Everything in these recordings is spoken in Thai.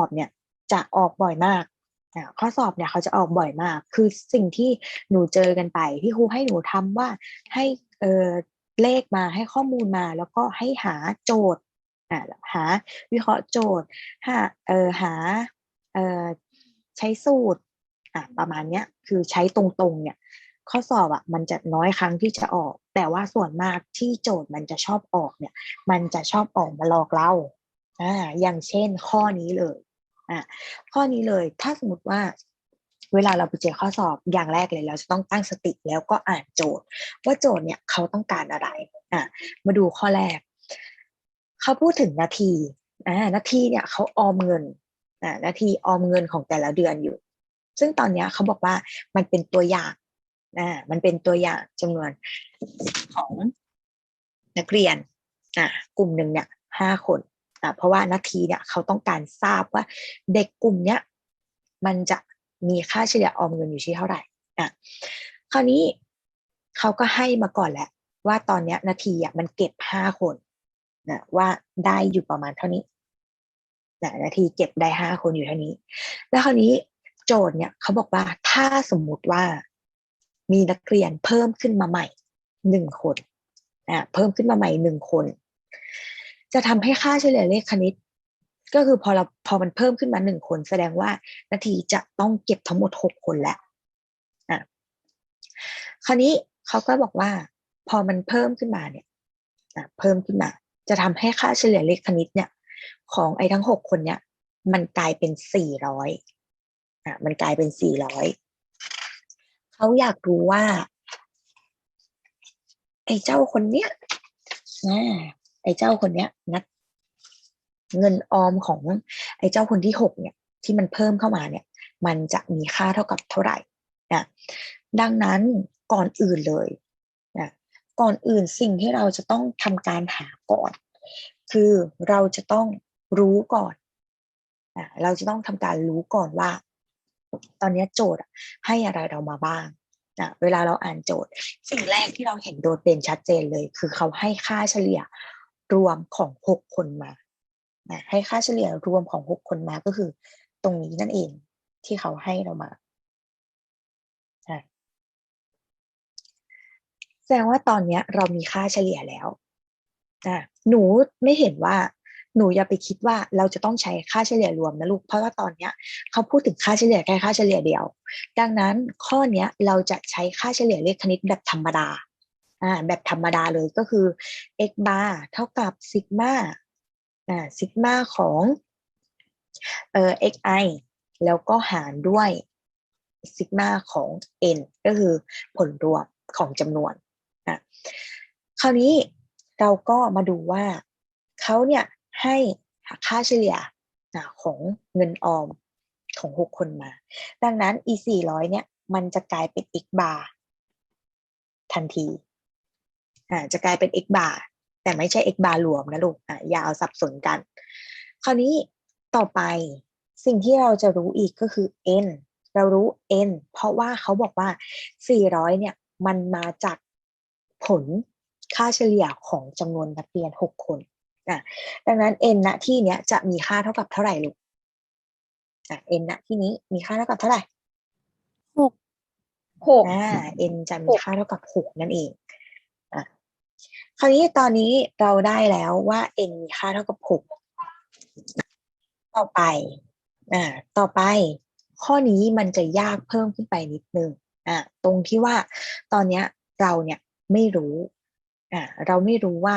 อบเนี่ยจะออกบ่อยมากข้อสอบเนี่ยเขาจะออกบ่อยมาก คือสิ่งที่หนูเจอกันไปที่ครูให้หนูทำว่าให้เออเลขมาให้ข้อมูลมา แล้วก็ให้หาโจทย์อ่าหาวิเคราะห์โจทย์หาเออหาเออใช้สูตรอะประมาณเนี้ยคือใช้ตรงๆเนี่ยข้อสอบอะมันจะน้อยครั้งที่จะออก แต่ว่าส่วนมากที่โจทย์มันจะชอบออกเนี่ย มันจะชอบออกมาหลอกเราอ่าอย่างเช่นข้อนี้เลย อ่าข้อนี้เลยถ้าสมมติว่าเวลาเราไปเจอข้อสอบอย่างแรกเลยเราจะต้องตั้งสติแล้วก็อ่านโจทย์ ว่าโจทย์เนี่ยเขาต้องการอะไรอะมาดูข้อแรก เขาพูดถึงนาทีอ่านาทีเนี่ยเขาออมเงินอ่านาทีออมเงินของแต่ละเดือนอยู่ ซึ่งตอนเนี้ยเขาบอกว่ามันเป็นตัวอย่างอ่ามันเป็นตัวอย่างจำนวนของนักเรียนอ่ากลุ่มหนึ่งเนี่ยห้าคน เพราะว่านาทีเนี่ยเขาต้องการทราบว่าเด็กกลุ่มเนี้ยมันจะมีค่าเฉลี่ยออมเงินอยู่ที่เท่าไหร่อะคราวนี้เขาก็ให้มาก่อนแหละ ว่าตอนเนี้ยนาทีอะมันเก็บห้าคนนะว่าได้อยู่ประมาณเท่านี้นะนาทีเก็บได้ห้าคนอยู่เท่านี้ แล้วคราวนี้โจทย์เนี่ยเขาบอกว่าถ้าสมมุติว่ามีนักเรียนเพิ่มขึ้นมาใหม่หนึ่งคนอะเพิ่มขึ้นมาใหม่หนึ่งคน จะทำให้ค่าเฉลี่ยเลขคณิต ก็คือพอเราพอมันเพิ่มขึ้นมาหนึ่งคน แสดงว่านาทีจะต้องเก็บทั้งหมดหกคนแล้วอะคราวนี้เขาก็บอกว่า พอมันเพิ่มขึ้นมาเนี่ยเพิ่มขึ้นมา จะทำให้ค่าเฉลี่ยเลขคณิตเนี่ย ของไอ้ทั้งหกคนเนี่ย มันกลายเป็นสี่ร้อยอะมันกลายเป็นสี่ร้อยเขาอยากรู้ว่า ไอ้เจ้าคนเนี้ยนะไอ้ เจ้าคนเนี้ยนักเงินออมของไอ้เจ้าคนที่หกเนี่ย ที่มันเพิ่มเข้ามาเนี่ย มันจะมีค่าเท่ากับเท่าไหร่นะดังนั้นก่อนอื่นเลยนะก่อนอื่นสิ่งที่เราจะต้องทำการหาก่อน คือเราจะต้องรู้ก่อนนะเราจะต้องทำการรู้ก่อนว่า ตอนนี้โจทย์ให้อะไรเรามาบ้างนะเวลาเราอ่านโจทย์ สิ่งแรกที่เราเห็นโดดเด่นชัดเจนเลย คือเขาให้ค่าเฉลี่ย รวมของหกคนมานะให้ค่าเฉลี่ยรวมของหกคนมาก็คือ ตรงนี้นั่นเองที่เขาให้เรามาแสดงว่าตอนนี้เรามีค่าเฉลี่ยแล้วอะหนูไม่เห็นว่าหนูอย่าไปคิดว่าเราจะต้องใช้ค่าเฉลี่ยรวมนะลูก เพราะว่าตอนเนี้ยเขาพูดถึงค่าเฉลี่ยแค่ค่าเฉลี่ยเดียว ดังนั้นข้อเนี้ยเราจะใช้ค่าเฉลี่ยเลขคณิตแบบธรรมดา อ่าแบบธรรมดาเลยก็คือ x bar เท่ากับซิกมาอ่าซิกมาของเอ่อ xi แล้วก็หารด้วยซิกมาของ n ก็คือผลรวมของจำนวนอะคราวนี้เราก็มาดูว่าเขาเนี่ยให้ค่าเฉลี่ยของเงินออมของหกคนมา ดังนั้น e สี่ร้อยเนี่ย มันจะกลายเป็น x bar ทันที อ่าจะกลายเป็น x bar แต่ไม่ใช่ x bar รวมนะลูกอ่าอย่าเอาสับสนกัน คราวนี้ต่อไปสิ่งที่เราจะรู้อีกก็คือ n เรารู้ n เพราะว่าเขาบอกว่า 400 เนี่ย มันมาจากผลค่าเฉลี่ยของจำนวนนักเรียน 6 คนอะดังนั้น n ณที่เนี้ยจะมีค่าเท่ากับเท่าไหร่ลูกอะ n ณที่นี้มีค่าเท่ากับเท่าไหร่หกหกอ่า n จะมีค่าเท่ากับหกนั่นเองอะ คราวนี้ตอนนี้เราได้แล้วว่า n มีค่าเท่ากับหกต่อไปอ่าต่อไป ข้อนี้มันจะยากเพิ่มขึ้นไปนิดนึงอ่าตรงที่ว่าตอนเนี้ยเราเนี่ยไม่รู้อ่าเราไม่รู้ว่า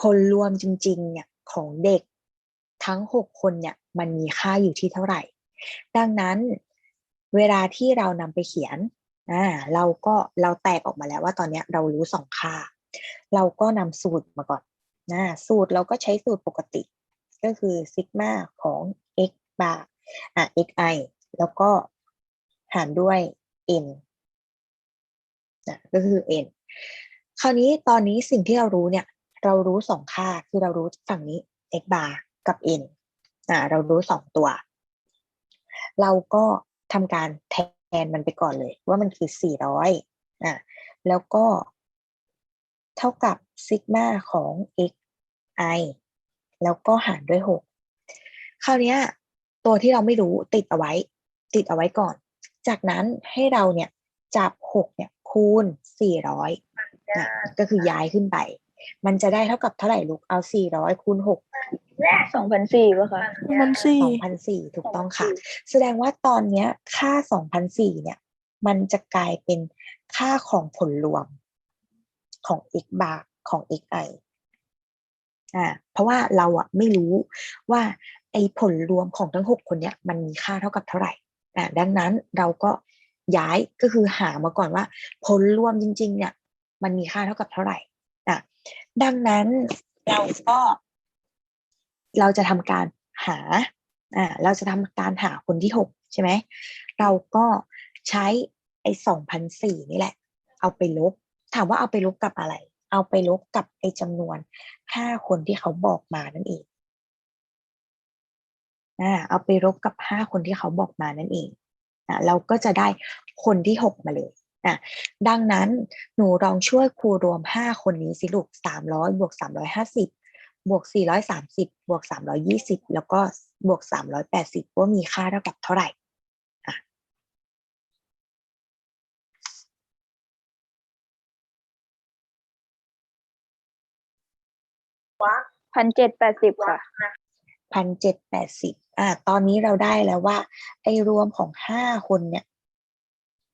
ผลรวมจริงๆเนี่ยของเด็กทั้งหกคนเนี่ยมันมีค่าอยู่ที่เท่าไหร่ ดังนั้นเวลาที่เรานำไปเขียนอ่าเราก็เราแตกออกมาแล้วว่าตอนเนี้ยเรารู้สองค่า เราก็นำสูตรมาก่อนนะสูตรเราก็ใช้สูตรปกติ ก็คือซิกมาของ x bar อะ xi แล้วก็หารด้วย n นะก็คือ n คราวนี้ตอนนี้สิ่งที่เรารู้เนี่ย เรารู้สองค่าคือเรารู้ฝั่งนี้ x bar กับ n อ่าเรารู้สองตัว เราก็ทำการแทนมันไปก่อนเลย ว่ามันคือ400อ่าแล้วก็ เท่ากับซิกมาของ x i แล้วก็หารด้วย 6 คราวนี้ตัวที่เราไม่รู้ติดเอาไว้ ติดเอาไว้ก่อน จากนั้นให้เราเนี่ยจับหกเนี่ยคูณสี่ร้อยนะก็คือย้ายขึ้นไป มันจะได้เท่ากับเท่าไหร่ลูก เอาสี่ร้อยคูณหกสองพันสี่ป่ะคะมันสี่สองพันสี่ถูกต้องค่ะ แสดงว่าตอนเนี้ยค่าสองพันสี่เนี่ย มันจะกลายเป็นค่าของผลรวม ของ x bar ของ xi อ่าเพราะว่าเราอะไม่รู้ว่าไอผลรวมของทั้งหกคนเนี้ยมันมีค่าเท่ากับเท่าไหร่อ่าดังนั้นเราก็ย้ายก็คือหามาก่อนว่า ผลรวมจริง ๆ เนี่ย มันมีค่าเท่ากับเท่าไหร่อะดังนั้นเราก็ เราจะทำการหาอ่าเราจะทำการหาคนที่หกใช่ไหมเราก็ใช้ไอ้สองพันสี่นี่แหละ เอาไปลบ ถามว่าเอาไปลบกับอะไร เอาไปลบกับไอ้จำนวนห้าคนที่เขาบอกมานั่นเองอ่าเอาไปลบกับห้าคนที่เขาบอกมานั่นเองอะเราก็จะได้คนที่หกมาเลยอะดังนั้นหนูลองช่วยครูรวมห้าคนนี้สิลูกสามร้อยบวกสามร้อยห้าสิบบวกสี่ร้อยสามสิบบวกสามร้อยี่สิบแล้วก็บวกสามร้อยแปดสิบว่ามีค่าเท่ากับเท่าไหร่ พันเจ็ดแปดสิบค่ะพันเจ็ดแปดสิบอ่า ตอนนี้เราได้แล้วว่า ไอ้รวมของห้าคนเนี่ย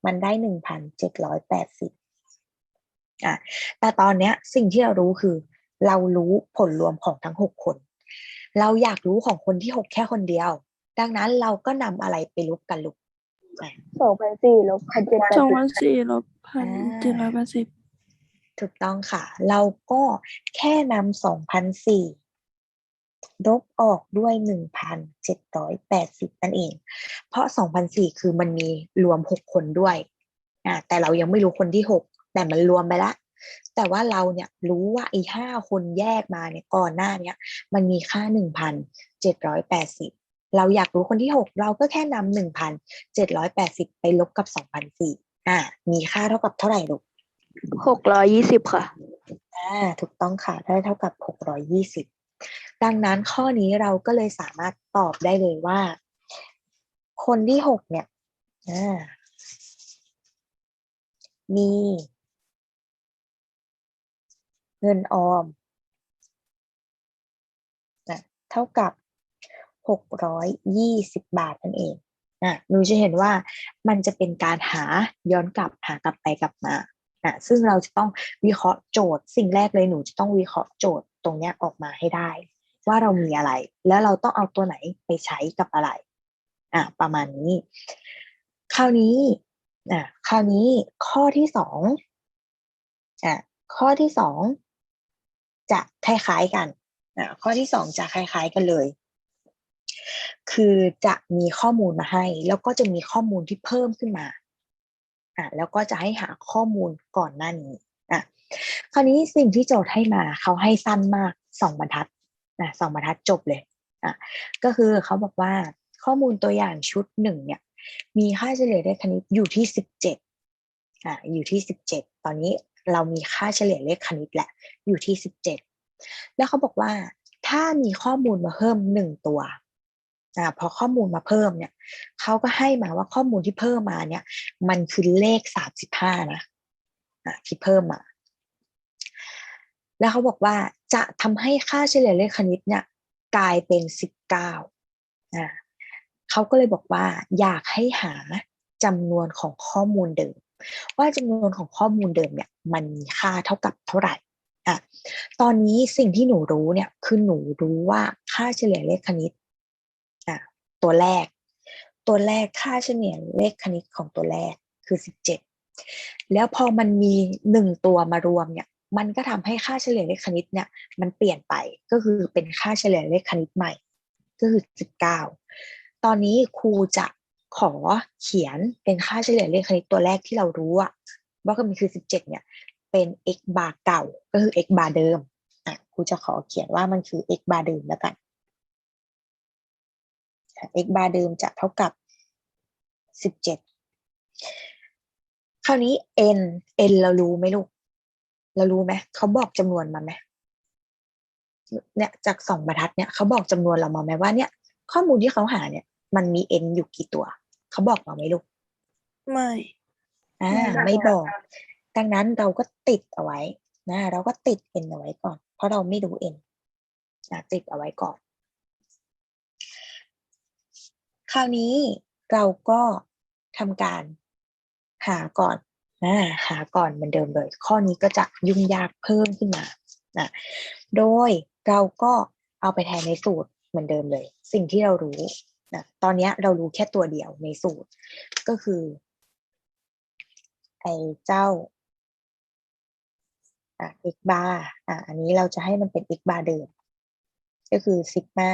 มันได้หนึ่งพันเจ็ดร้อยแปดสิบอะแต่ตอนเนี้ยสิ่งที่เรารู้คือ เรารู้ผลรวมของทั้งหกคน เราอยากรู้ของคนที่หกแค่คนเดียว ดังนั้นเราก็นำอะไรไปลบกันลูกสองพันสี่ลบพันเจ็ดแปดสองสิบพันสี่ลบพันเจ็ดร้อยแปดสิบ ถูกต้องค่ะ เราก็แค่นำสองพันสี่ลบออกด้วยหนึ่งพันเจ็ดร้อยแปดสิบนั่นเอง เพราะสองพันสี่คือมันมีรวมหกคนด้วยอ่าแต่เรายังไม่รู้คนที่หกแต่มันรวมไปละ แต่ว่าเราเนี่ยรู้ว่าไอ้ห้าคนแยกมาเนี่ยก่อนหน้าเนี้ยมันมีค่าหนึ่งพันเราอยากรู้คนที่หกเราก็แค่นำหนึ่งพันเจ็ดร้อยแปดสิบไปลบกับสองพันสี่อ่ามีค่าเท่ากับเท่าไหร่ลูก หกร้อยยี่สิบค่ะอ่าถูกต้องค่ะ ได้เท่ากับ620ดังนั้นข้อนี้เราก็เลยสามารถตอบได้เลยว่า คนที่6เนี่ยมี เงินออมเท่ากับ620บบาทนั่นเองอะหนูจะเห็นว่ามันจะเป็นการหาย้อนกลับหากลับไปกลับมา อะซึ่งเราจะต้องวิเคราะห์โจทย์ สิ่งแรกเลยหนูจะต้องวิเคราะห์โจทย์ตรงเนี้ยออกมาให้ได้ ว่าเรามีอะไร แล้วเราต้องเอาตัวไหนไปใช้กับอะไร อะประมาณนี้ คราวนี้อะคราวนี้ข้อที่สองอะข้อที่สองจะคล้ายๆกันอะข้อที่สองจะคล้าย ๆกันเลยคือจะมีข้อมูลมาให้ แล้วก็จะมีข้อมูลที่เพิ่มขึ้นมา อะแล้วก็จะให้หาข้อมูลก่อนหน้านี้อะคราวนี้สิ่งที่โจทย์ให้มาเขาให้สั้นมากสองบรรทัดนะสองบรรทัดจบเลยอะก็คือเขาบอกว่าข้อมูลตัวอย่างชุดหนึ่งเนี่ย มีค่าเฉลี่ยเลขคณิตอยู่ที่สิบเจ็ดอะอยู่ที่สิบเจ็ดตอนนี้เรามีค่าเฉลี่ยเลขคณิตแหละอยู่ที่สิบเจ็ดแล้วเขาบอกว่าถ้ามีข้อมูลมาเพิ่มหนึ่งตัว อ่าพอข้อมูลมาเพิ่มเนี่ยเขาก็ให้มาว่าข้อมูลที่เพิ่มมาเนี่ย มันคือเลขสามสิบห้านะอะที่เพิ่มมา แล้วเขาบอกว่าจะทำให้ค่าเฉลี่ยเลขคณิตเนี่ย กลายเป็นสิบเก้าเขาก็เลยบอกว่าอยากให้หาจำนวนของข้อมูลเดิม ว่าจำนวนของข้อมูลเดิมเนี่ย มันมีค่าเท่ากับเท่าไหร่อะตอนนี้สิ่งที่หนูรู้เนี่ยคือหนูรู้ว่าค่าเฉลี่ยเลขคณิต ตัวแรก ตัวแรกค่าเฉลี่ยเลขคณิตของตัวแรกคือสิบเจ็ดแล้วพอมันมีหนึ่งตัวมารวมเนี่ยมันก็ทำให้ค่าเฉลี่ยเลขคณิตเนี่ยมันเปลี่ยนไปก็คือเป็นค่าเฉลี่ยเลขคณิตใหม่ ก็คือสิบเก้าตอนนี้ครูจะขอเขียนเป็นค่าเฉลี่ยเลขคณิตตัวแรกที่เรารู้อะว่าก็มีคือสิบเจ็ดเนี่ยเป็น x bar เก่าก็คือ x bar เดิมอะครูจะขอเขียนว่ามันคือ x bar เดิมแล้วกัน x bar เดิมจะเท่ากับสิบเจ็ดคราวนี้ n n เรารู้ไหมลูก เรารู้ไหมเขาบอกจำนวนมาไหมเนี่ยจากสองบรรทัดเนี่ยเขาบอกจำนวนเรามาไหมว่าเนี่ย ข้อมูลที่เขาหาเนี่ย มันมี n อยู่กี่ตัว เขาบอกมาไหมลูก ไม่อ่าไม่บอก ดังนั้นเราก็ติดเอาไว้นะเราก็ติด n เอาไว้ก่อน เพราะเราไม่รู้ n นะติดเอาไว้ก่อน คราวนี้เราก็ทำการหาก่อนนะหาก่อนเหมือนเดิมเลย ข้อนี้ก็จะยุ่งยากเพิ่มขึ้นมานะโดยเราก็เอาไปแทนในสูตรเหมือนเดิมเลย สิ่งที่เรารู้นะตอนนี้เรารู้แค่ตัวเดียวในสูตร ก็คือไอ้เจ้าอะ x bar อะอันนี้เราจะให้มันเป็น x bar เดิม ก็คือซิกมา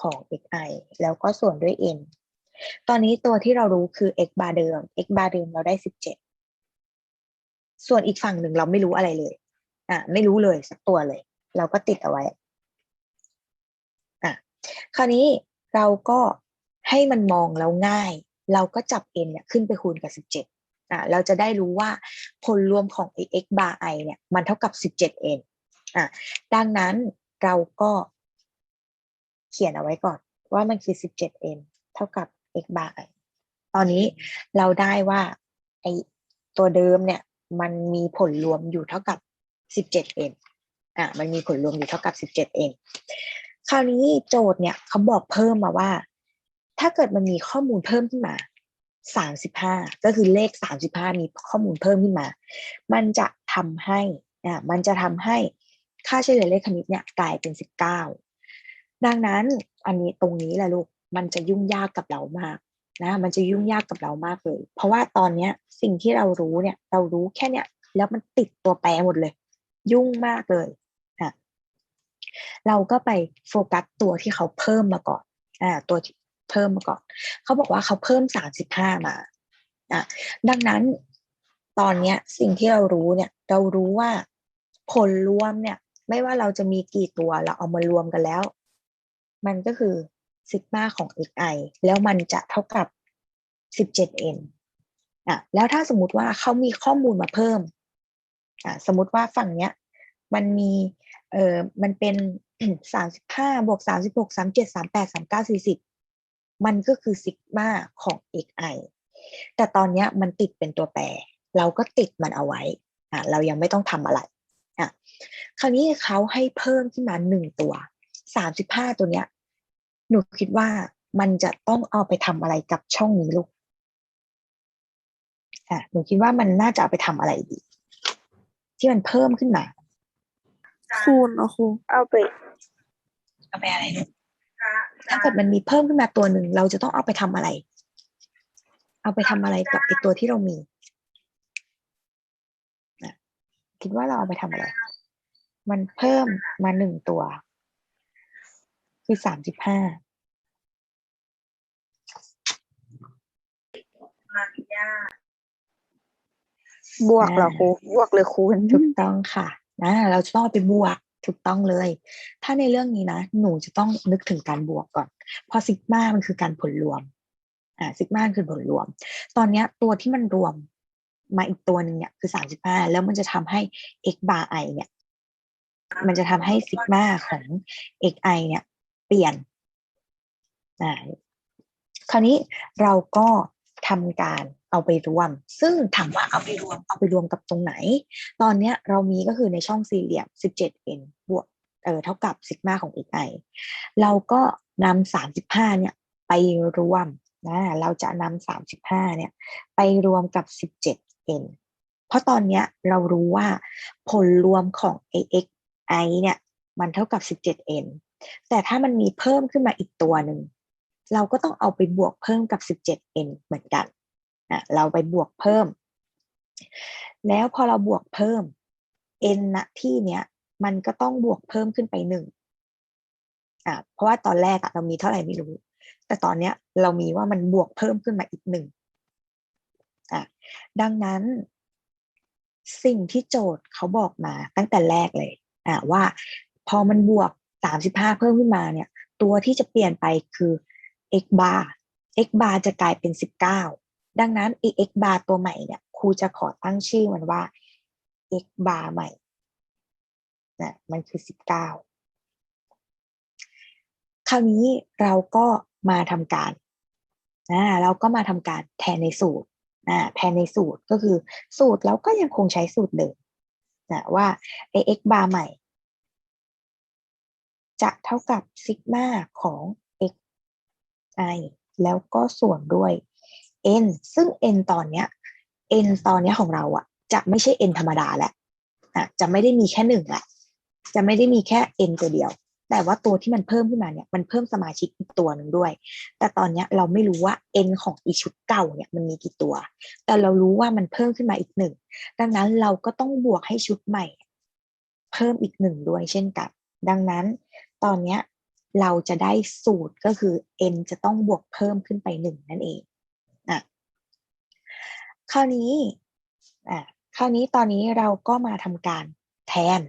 ของ xi แล้วก็ส่วนด้วย n ตอนนี้ตัวที่เรารู้คือ x bar เดิม x bar เดิมเราได้ 17 ส่วนอีกฝั่งหนึ่งเราไม่รู้อะไรเลย อะ ไม่รู้เลยสักตัวเลย เราก็ติดเอาไว้ อะ คราวนี้เราก็ให้มันมองแล้วง่าย เราก็จับ n เนี่ยขึ้นไปคูณกับ 17 อะ เราจะได้รู้ว่าผลรวมของ x bar i เนี่ย มันเท่ากับ 17n อะ ดังนั้นเราก็ เขียนเอาไว้ก่อนว่ามันคือ 17n เท่ากับ x bar i ตอนนี้เราได้ว่าไอตัวเดิมเนี่ยมันมีผลรวมอยู่เท่ากับ 17n อะมันมีผลรวมอยู่เท่ากับ 17n คราวนี้โจทย์เนี่ยเขาบอกเพิ่มมาว่า ถ้าเกิดมันมีข้อมูลเพิ่มขึ้นมา 35 ก็คือเลข 35 มีข้อมูลเพิ่มขึ้นมา มันจะทำให้อะมันจะทำให้ค่าเฉลี่ยเลขคณิตเนี่ยกลายเป็น 19 ดังนั้นอันนี้ตรงนี้แหละลูกมันจะยุ่งยากกับเรามากนะมันจะยุ่งยากกับเรามากเลย เพราะว่าตอนเนี้ยสิ่งที่เรารู้เนี่ยเรารู้แค่เนี้ยแล้วมันติดตัวแปรหมดเลย ยุ่งมากเลยอะเราก็ไปโฟกัสตัวที่เขาเพิ่มมาก่อนอ่าตัวที่เพิ่มมาก่อน เขาบอกว่าเขาเพิ่ม35มาอะดังนั้นตอนเนี้ยสิ่งที่เรารู้เนี่ยเรารู้ว่าผลรวมเนี่ย ไม่ว่าเราจะมีกี่ตัวเราเอามารวมกันแล้ว มันก็คือซิกมาของ xi แล้วมันจะเท่ากับ 17n อะแล้วถ้าสมมติว่าเขามีข้อมูลมาเพิ่มอะสมมติว่าฝั่งเนี้ย มันมีเอ่อมันเป็น35บวก36 37 38 39 40มันก็คือซิกมาของ xi แต่ตอนเนี้ยมันติดเป็นตัวแปร เราก็ติดมันเอาไว้อะเรายังไม่ต้องทำอะไรอะคราวนี้เขาให้เพิ่มขึ้นมาหนึ่งตัว 35ตัวเนี้ย หนูคิดว่ามันจะต้องเอาไปทำอะไรกับช่องนี้ลูกอะหนูคิดว่ามันน่าจะเอาไปทำอะไรดี ที่มันเพิ่มขึ้นมาคูณเอาครูเอาไปเอาไปอะไรลูกถ้าเกิดมันมีเพิ่มขึ้นมาตัวหนึ่งเราจะต้องเอาไปทำอะไร เอาไปทำอะไรกับไอตัวที่เรามีนะคิดว่าเราเอาไปทำอะไร มันเพิ่มมาหนึ่งตัว คือสามสิบห้าบวกเหรอครูบวกหรือคูณถูกต้องค่ะนะเราจะต้องเอาไปบวกถูกต้องเลย ถ้าในเรื่องนี้นะหนูจะต้องนึกถึงการบวกก่อน เพราะซิกมามันคือการผลรวมอ่าซิกมาคือผลรวม ตอนเนี้ยตัวที่มันรวมมาอีกตัวหนึ่งเนี่ยคือสามสิบห้าแล้วมันจะทำให้ x bar i เนี่ย มันจะทำให้ซิกมาของ xi เนี่ย เปลี่ยนคราวนี้เราก็ทำการเอาไปรวม ซึ่งถามว่าเอาไปรวม เอาไปรวมกับตรงไหน ตอนเนี้ยเรามีก็คือในช่องสี่เหลี่ยม 17n บวกเออเท่ากับซิกมาของ xi เราก็นำ35 เนี่ยไปรวมนะเราจะนำ35 เนี่ยไปรวมกับ 17n เพราะตอนเนี้ยเรารู้ว่าผลรวมของ axi เนี่ยมันเท่ากับ 17n แต่ถ้ามันมีเพิ่มขึ้นมาอีกตัวหนึ่งเราก็ต้องเอาไปบวกเพิ่มกับ 17n เหมือนกันอะเราไปบวกเพิ่ม แล้วพอเราบวกเพิ่ม n ณที่เนี้ยมันก็ต้องบวกเพิ่มขึ้นไปหนึ่งอะเพราะว่าตอนแรกอะเรามีเท่าไหร่ไม่รู้ แต่ตอนเนี้ยเรามีว่ามันบวกเพิ่มขึ้นมาอีกหนึ่งอะดังนั้น สิ่งที่โจทย์เขาบอกมาตั้งแต่แรกเลยอะว่าพอมันบวก สามสิบห้าเพิ่มขึ้นมาเนี่ย ตัวที่จะเปลี่ยนไปคือ x bar x bar จะกลายเป็นสิบเก้าดังนั้น x bar ตัวใหม่เนี่ยครูจะขอตั้งชื่อมันว่า x bar ใหม่นะมันคือสิบเก้าคราวนี้เราก็มาทำการอ่าเราก็มาทำการแทนในสูตรอ่าแทนในสูตรก็คือสูตรเราก็ยังคงใช้สูตรเดิมนะว่าไอ x bar ใหม่ จะเท่ากับซิกมาของ x i แล้วก็ส่วนด้วย n ซึ่ง n ตอนเนี้ย n ตอนเนี้ยของเราอะจะไม่ใช่ n ธรรมดาแหล้วอะจะไม่ได้มีแค่หนึ่งแหละ จะไม่ได้มีแค่ n ตัวเดียว แต่ว่าตัวที่มันเพิ่มขึ้นมาเนี่ยมันเพิ่มสมาชิกอีกตัวหนึ่งด้วย แต่ตอนเนี้ยเราไม่รู้ว่า n ของอีชุดเก่าเนี่ยมันมีกี่ตัว แต่เรารู้ว่ามันเพิ่มขึ้นมาอีกหนึ่งดังนั้นเราก็ต้องบวกให้ชุดใหม่ เพิ่มอีกหนึ่งด้วยเช่นกัน ดังนั้น ตอนเนี้ยเราจะได้สูตรก็คือ n จะต้องบวกเพิ่มขึ้นไปหนึ่งนั่นเองอะคราวนี้อะคราวนี้ตอนนี้เราก็มาทำการแทน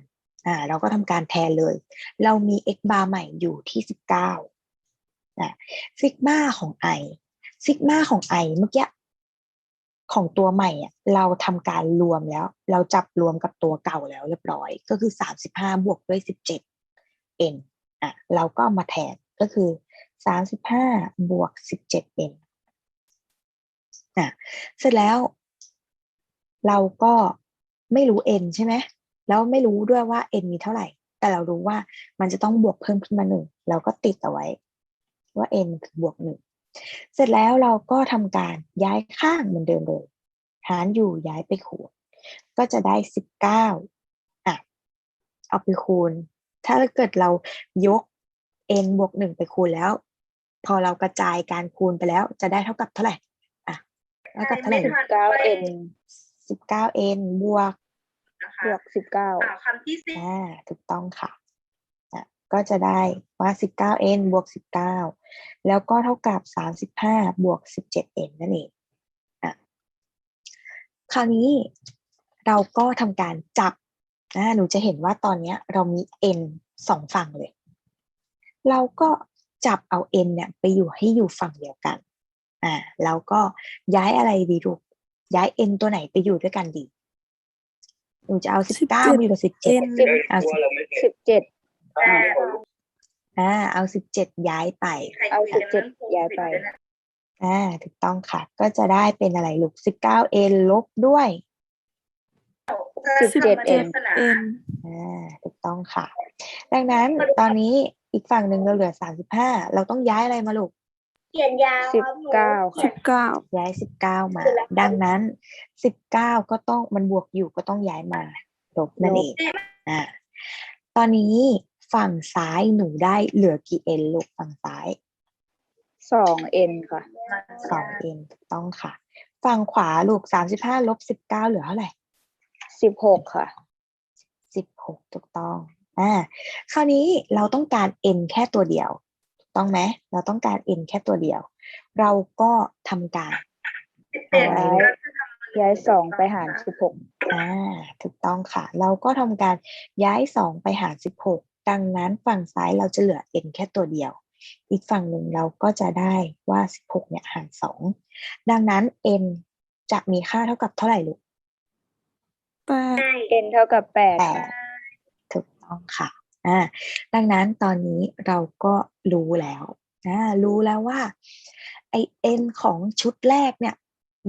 อ่าเราก็ทำการแทนเลย เรามี x bar ใหม่อยู่ที่สิบเก้าอะซิกมาของ i ซิกมาของ i เมื่อกี้ของตัวใหม่อะเราทำการรวมแล้ว เราจับรวมกับตัวเก่าแล้วเรียบร้อย ก็คือสามสิบห้าบวกด้วยสิบเจ็ด n อะเราก็มาแทนก็คือสามสิบห้าบวกสิบเจ็ด n อะเสร็จแล้ว เราก็ไม่รู้ n ใช่ไหมแล้วไม่รู้ด้วยว่า n มีเท่าไหร่ แต่เรารู้ว่ามันจะต้องบวกเพิ่มขึ้นมาหนึ่งเราก็ติดเอาไว้ ว่า n คือบวกหนึ่งเสร็จแล้วเราก็ทำการย้ายข้างเหมือนเดิมเลย หารอยู่ย้ายไปคูณก็จะได้สิบเก้าอะเอาไปคูณ ถ้าเกิดเรายก n บวกหนึ่งไปคูณแล้ว พอเรากระจายการคูณไปแล้ว จะได้เท่ากับเท่าไหร่อะเท่ากับเท่าไหร่สิบเก้า n สิบเก้า n บวกนะคะบวกสิบเก้าอ่าคำที่สี่อ่าถูกต้องค่ะอะ ก็จะได้ว่า 19n บวก19แล้วก็เท่ากับ35บวก 17n นั่นเองอะคราวนี้เราก็ทำการจับ นะหนูจะเห็นว่าตอนเนี้ยเรามี n สองฝั่งเลย เราก็จับเอา n เนี่ยไปอยู่ให้อยู่ฝั่งเดียวกันอ่าแล้วก็ย้ายอะไรดีลูกย้าย n ตัวไหนไปอยู่ด้วยกันดีหนูจะเอา19มาอยู่กับ17 n เอาสิบเจ็ดแต่อ่าเอาสิบเจ็ดย้ายไปใครเอาคุยสิบเจ็ดรื่องโควิย้ายไปนะอ่าถูกต้องค่ะ ก็จะได้เป็นอะไรลูกสิบเก้าเอ็นลบด้วย สิบเจ็ด n n อ่าถูกต้องค่ะ ดังนั้นตอนนี้อีกฝั่งหนึ่งเราเหลือสามสิบห้าเราต้องย้ายอะไรมาลูกเขียนยาวสิบเก้าสิค่ะบเก้าย้ายสิบเก้ามา ดังนั้นสิบเก้าก็ต้องมันบวกอยู่ก็ต้องย้ายมาลบนั่นเองอ่าตอนนี้ฝั่งซ้ายหนูได้เหลือกี่เอ็นลูกฝั่งซ้ายสอง n ค่ะสองเอ็นถูกต้องค่ะ ฝั่งขวาลูกสามสิบห้าลบสิบเก้าเหลือเท่าไหร่ สิบหกค่ะสิบหกถูกต้องอ่าคราวนี้เราต้องการ n แค่ตัวเดียวถูกต้องไหมเราต้องการ n แค่ตัวเดียว เราก็ทำการสิบเจ็ดเอาไว้ก็จะทำย้ายสองไปหารสิบหกอ่าถูกต้องค่ะ เราก็ทำการย้ายสองไปหารสิบหกดังนั้นฝั่งซ้ายเราจะเหลือ n แค่ตัวเดียว อีกฝั่งหนึ่งเราก็จะได้ว่าสิบหกเนี่ยหารสองดังนั้น n จะมีค่าเท่ากับเท่าไหร่ลูก แปด n เท่ากับแปดแปดถูกต้องค่ะอ่าดังนั้นตอนนี้เราก็รู้แล้วอ่ารู้แล้วว่าไอเอ็นของชุดแรกเนี่ย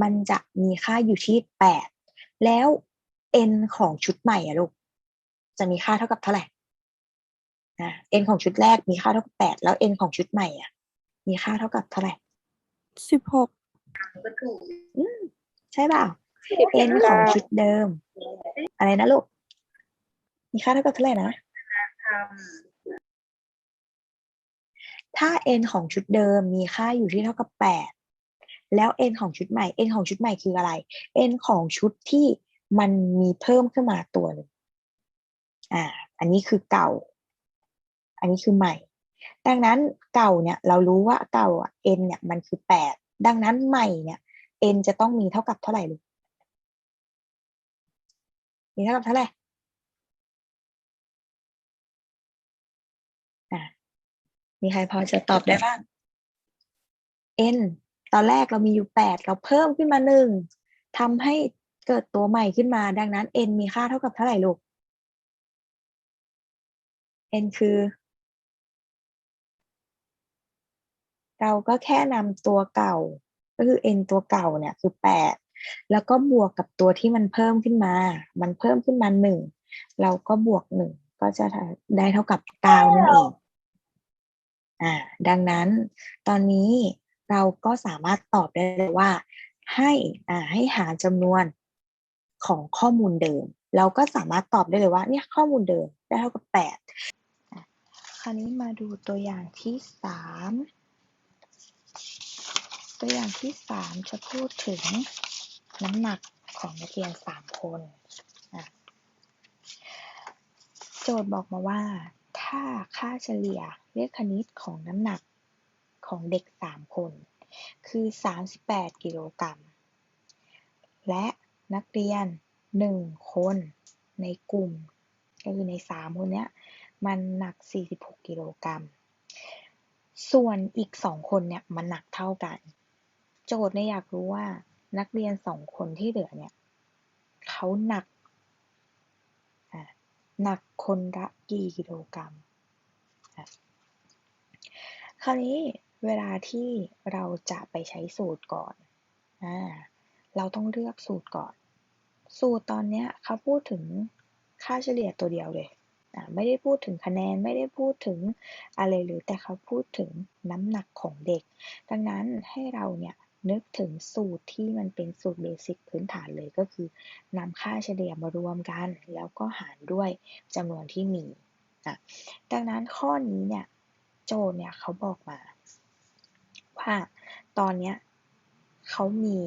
มันจะมีค่าอยู่ที่แปดแล้วเอ็นของชุดใหม่อะลูกจะมีค่าเท่ากับเท่าไหร่อ่าเอ็นของชุดแรกมีค่าเท่ากับแปดแล้วเอ็นของชุดใหม่อะ มีค่าเท่ากับเท่าไหร่สิบหกก็ถูกอืมใช่เปล่าสิบเอ็นของเก้าชุดเดิม อะไรนะลูก มีค่าเท่ากับเท่าไหร่นะถ้า n ของชุดเดิมมีค่าอยู่ที่เท่ากับ 8 แล้ว n ของชุดใหม่ n ของชุดใหม่คืออะไร n ของชุดที่มันมีเพิ่มขึ้นมาตัวหนึ่งอ่า อันนี้คือเก่า อันนี้คือใหม่ ดังนั้นเก่าเนี่ยเรารู้ว่าเก่าอะ n เนี่ยมันคือ 8 ดังนั้นใหม่เนี่ย n จะต้องมีเท่ากับเท่าไหร่ลูก เท่ากับเท่าไหร่อะมีใครพอจะตอบได้บ้าง n ตอนแรกเรามีอยู่แปดเราเพิ่มขึ้นมาหนึ่งทำให้เกิดตัวใหม่ขึ้นมา ดังนั้น n มีค่าเท่ากับเท่าไหร่ลูก n คือ เราก็แค่นำตัวเก่า ก็คือ n ตัวเก่าเนี่ยคือแปด แล้วก็บวกกับตัวที่มันเพิ่มขึ้นมา มันเพิ่มขึ้นมาหนึ่งเราก็บวกหนึ่งก็จะได้เท่ากับเก้านั่นเองอ่าดังนั้นตอนนี้เราก็สามารถตอบได้เลยว่า ให้อ่าให้หาจำนวนของข้อมูลเดิม เราก็สามารถตอบได้เลยว่าเนี่ยข้อมูลเดิมได้เท่ากับแปดคราวนี้มาดูตัวอย่างที่สามตัวอย่างที่สามจะพูดถึง น้ำหนักของนักเรียนสามคนอะโจทย์บอกมาว่า ถ้าค่าเฉลี่ยเลขคณิตของน้ำหนักของเด็ก 3 คน คือ 38 กิโลกรัม และนักเรียน 1 คนในกลุ่ม ก็คือใน 3 คนเนี้ย มันหนัก 46 กิโลกรัม ส่วนอีก 2 คนเนี่ย มันหนักเท่ากัน โจทย์เนี่ยอยากรู้ว่า นักเรียน2คนที่เหลือเนี่ยเขาหนักหนักคนละกี่กิโลกรัม คราวนี้เวลาที่เราจะไปใช้สูตรก่อนอเราต้องเลือกสูตรก่อน สูตรตอนนี้เขาพูดถึงค่าเฉลี่ยตัวเดียวเลย ไม่ได้พูดถึงคะแนนไม่ได้พูดถึงอะไรเลยแต่เขาพูดถึงน้ำหนักของเด็ก ดังนั้นให้เราเนี่ย นึกถึงสูตรที่มันเป็นสูตรเบสิกพื้นฐานเลยก็คือนำค่าเฉลี่ยมารวมกัน แล้วก็หารด้วยจำนวนที่มีอะดังนั้นข้อนี้เนี่ยโจทย์เนี่ยเขาบอกมา ว่าตอนเนี้ยเขามี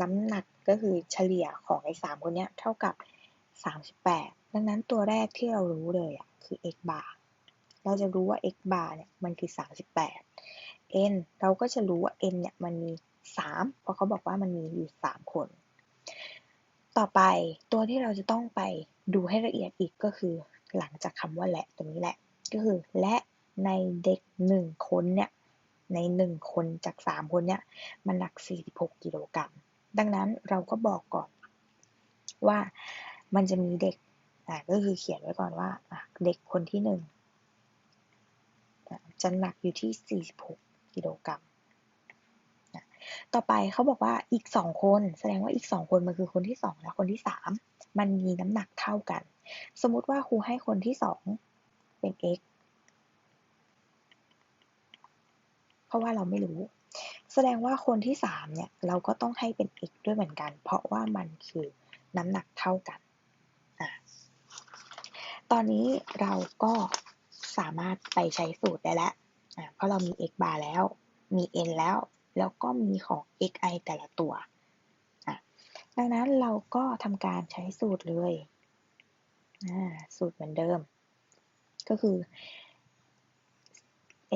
น้ำหนักก็คือเฉลี่ยของไอ้สามคนเนี้ยเท่ากับ 38 ดังนั้นตัวแรกที่เรารู้เลยอะคือ x bar เราจะรู้ว่า x bar เนี่ยมันคือ 38 n เราก็จะรู้ว่า n เนี่ยมันมี 3 เพราะเขาบอกว่ามันมีอยู่ 3 คน ต่อไปตัวที่เราจะต้องไปดูให้ละเอียดอีกก็คือ หลังจากคำว่าและตรงนี้แหละ ก็คือและในเด็ก 1 คนเนี่ย ใน 1 คนจาก 3 คนเนี่ย มันหนัก 46 กิโลกรัม ดังนั้นเราก็บอกก่อนว่ามันจะมีเด็กอ่าก็คือเขียนไว้ก่อนว่าเด็กคนที่หนึ่งอะจะหนักอยู่ที่ 46 กิโลกรัมอะต่อไปเขาบอกว่าอีก 2 คน แสดงว่าอีก 2 คนมันคือคนที่ 2 และคนที่ 3 มันมีน้ำหนักเท่ากัน สมมุติว่าครูให้คนที่ 2 เป็น x เพราะว่าเราไม่รู้ แสดงว่าคนที่ 3 เนี่ย เราก็ต้องให้เป็น x ด้วยเหมือนกัน เพราะว่ามันคือน้ำหนักเท่ากันอะตอนนี้เราก็สามารถไปใช้สูตรได้แล้ว เพราะเรามี x bar แล้ว มี n แล้ว แล้วก็มีของ xi แต่ละตัว ดังนั้นเราก็ทำการใช้สูตรเลย สูตรเหมือนเดิม ก็คือ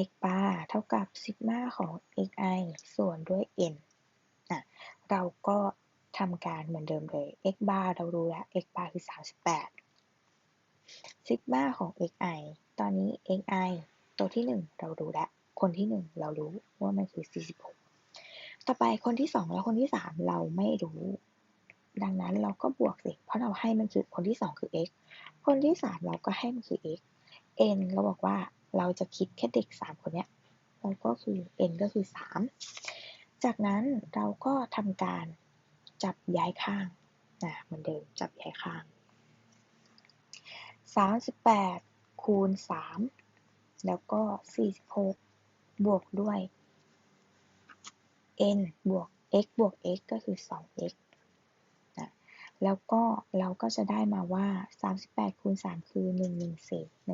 x bar เท่ากับซิกมาของ xi ส่วนด้วย n เราก็ทำการเหมือนเดิมเลย x bar เรารู้แล้ว x bar คือ 38 ซิกมาของ xi ตอนนี้ xi ตัวที่ 1 เรารู้แล้วคนที่ 1 เรารู้ว่ามันคือ 46 ต่อไปคนที่ 2 และคนที่ 3 เราไม่รู้ ดังนั้นเราก็บวกสิ เพราะเราให้มันคือคนที่ 2 คือ x คนที่ 3 เราก็ให้มันคือ x n เราบอกว่าเราจะคิดแค่เด็ก 3 คนเนี้ยเราก็คือ n ก็คือ 3 จากนั้นเราก็ทำการจับย้ายข้างนะเหมือนเดิมจับย้ายข้าง 38คูณ3 แล้วก็ 46 บวกด้วย n บวก x บวก x ก็คือ 2x นะแล้วก็เราก็จะได้มาว่า 38 คูณ 3 คือ 114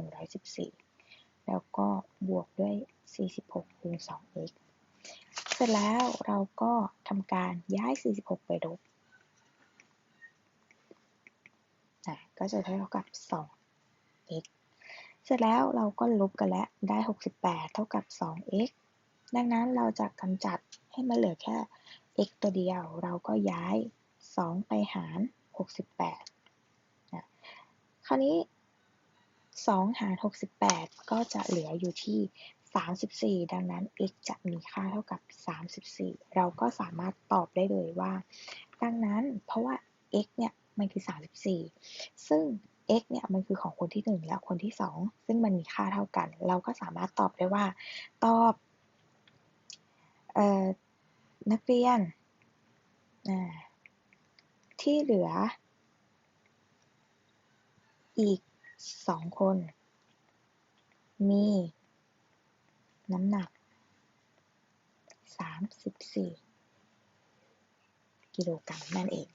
114 แล้วก็บวกด้วย 46 คูณ 2x เสร็จแล้วเราก็ทำการย้าย 46 ไปลบอะก็จะเท่ากับ 2x เสร็จแล้วเราก็ลบกันแล้วได้ 68 เท่ากับ 2x ดังนั้นเราจะกำจัดให้มันเหลือแค่ x ตัวเดียว เราก็ย้าย 2 ไปหาร 68นะคราวนี้ 2 หาร 68 ก็จะเหลืออยู่ที่ 34 ดังนั้น x จะมีค่าเท่ากับ 34 เราก็สามารถตอบได้เลยว่า ดังนั้นเพราะว่า x เนี่ยมันคือ 34 ซึ่ง x เนี่ยมันคือของคนที่ 1 และคนที่ 2 ซึ่งมันมีค่าเท่ากัน เราก็สามารถตอบได้ว่า ตอบออนักเรียนที่เหลือ อีกสองคน มี น้ำหนักสามสิบสี่กิโลกรัมนั่นเอง